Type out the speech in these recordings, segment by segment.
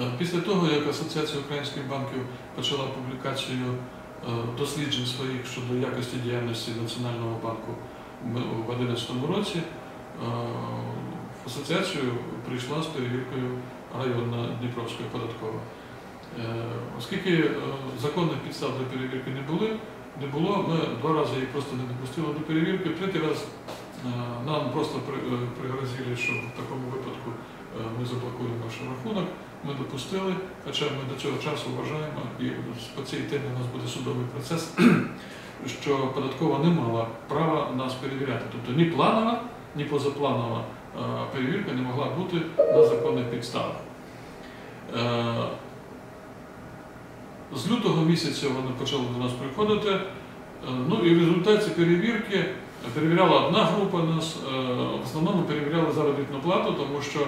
Е, Після того, як Асоціація українських банків почала публікацію е, досліджень своїх щодо якості діяльності Національного банку в 2011 році, е, в асоціацію прийшла з перевіркою районна Дніпровська податкова. Оскільки законних підстав для перевірки не були, не було, ми два рази їх просто не допустили до перевірки. Третій раз нам просто при- пригрозили, що в такому випадку ми заблокуємо наш рахунок. Ми допустили, хоча ми до цього часу вважаємо, і по цій темі у нас буде судовий процес, що податкова не мала права нас перевіряти. Тобто ні планова, ні позапланова е, перевірка не могла бути на законних підставах. Е, З лютого місяця вони почали до нас приходити. Е, Ну і в результаті перевірки перевіряла одна група нас, е, в основному перевіряли заробітну плату, тому що е,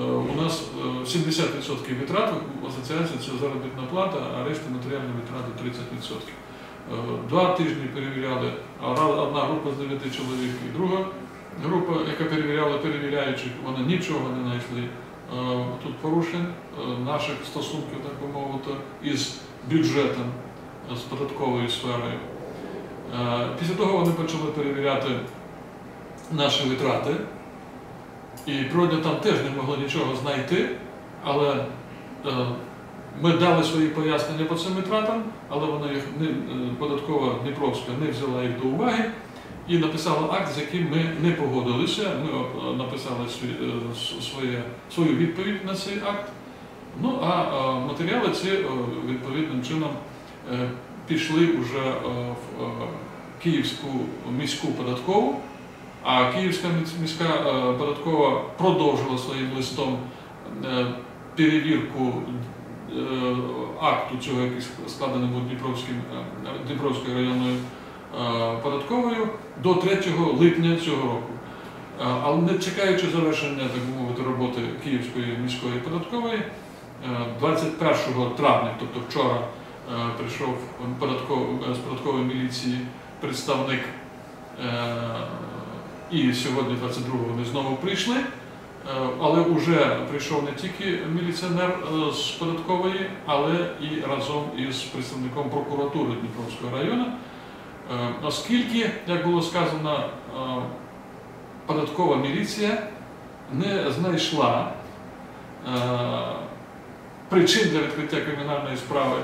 у нас е, 70% витрат в асоціації це заробітна плата, а решта матеріальні витрати 30%. Е, Два тижні перевіряли одна група з 9 чоловік і друга група, яка перевіряла перевіряючих, вони нічого не знайшли. е, Тут порушень е, наших стосунків, так би мовити, із бюджетом, е, з податковою сферою. Е, Після того вони почали перевіряти наші витрати, і природно там теж не могли нічого знайти, але е, ми дали свої пояснення по цим витратам, але вона їх не, е, податкова Дніпровська не взяла їх до уваги і написала акт, з яким ми не погодилися. Ми е, написали е, своє, свою відповідь на цей акт. Ну а матеріали ці відповідним чином пішли вже в Київську міську податкову, а Київська міська е, податкова продовжила своїм листом е, перевірку е, акту цього, який складений був Дніпровською районною податковою до 3 липня цього року. Але не чекаючи завершення, так мовити, роботи Київської міської податкової, е, 21 травня, тобто вчора, прийшов з податкової міліції представник, і сьогодні, 22-го, вони знову прийшли. Е, Але вже прийшов не тільки міліціонер е, з податкової, але і разом із представником прокуратури Дніпровського району. Е, Оскільки, як було сказано, податкова міліція не знайшла причин для відкриття кримінальної справи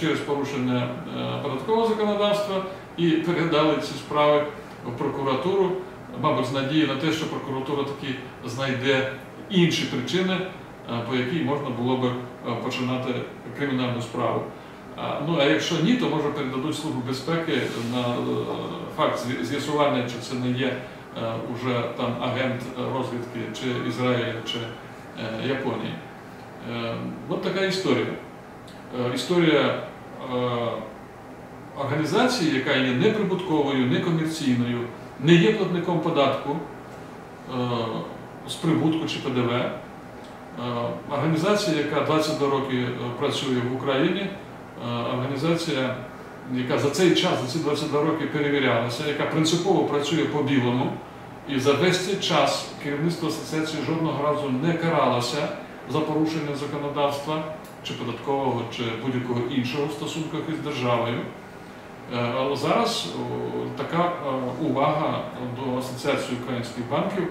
через порушення податкового законодавства і передали ці справи прокуратуру, мабуть, з надією на те, що прокуратура таки знайде інші причини, е, по якій можна було би е, починати кримінальну справу. Ну а якщо ні, то може передадуть службу безпеки на е, факт з'ясування, чи це не є е, уже там агент розвідки чи Ізраїля, чи е, Японії. Е, От така історія. Е, Історія е, організації, яка є неприбутковою, некомерційною, не є платником податку е, з прибутку чи ПДВ. Е, Організація, яка 22 роки е, працює в Україні, організація, яка за цей час, за ці 22 роки перевірялася, яка принципово працює по білому, і за весь цей час керівництво асоціації жодного разу не каралося за порушення законодавства чи податкового, чи будь-якого іншого в стосунках із державою. Е, Але зараз така е, увага до Асоціації українських банків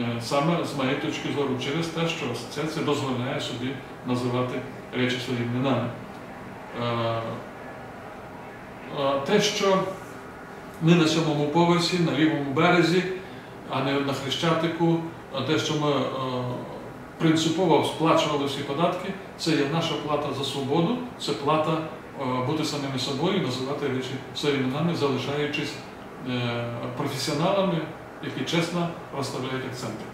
е, саме з моєї точки зору через те, що асоціація дозволяє собі називати речі своїми. Е, е, Те, що ми на сьомому поверсі, на лівому березі, а не на Хрещатику, те, що ми е, принципово сплачували всі податки, це є наша плата за свободу, це плата е, бути самими собою, і називати речі своїми іменами, залишаючись е, професіоналами, які чесно розставляють акценти.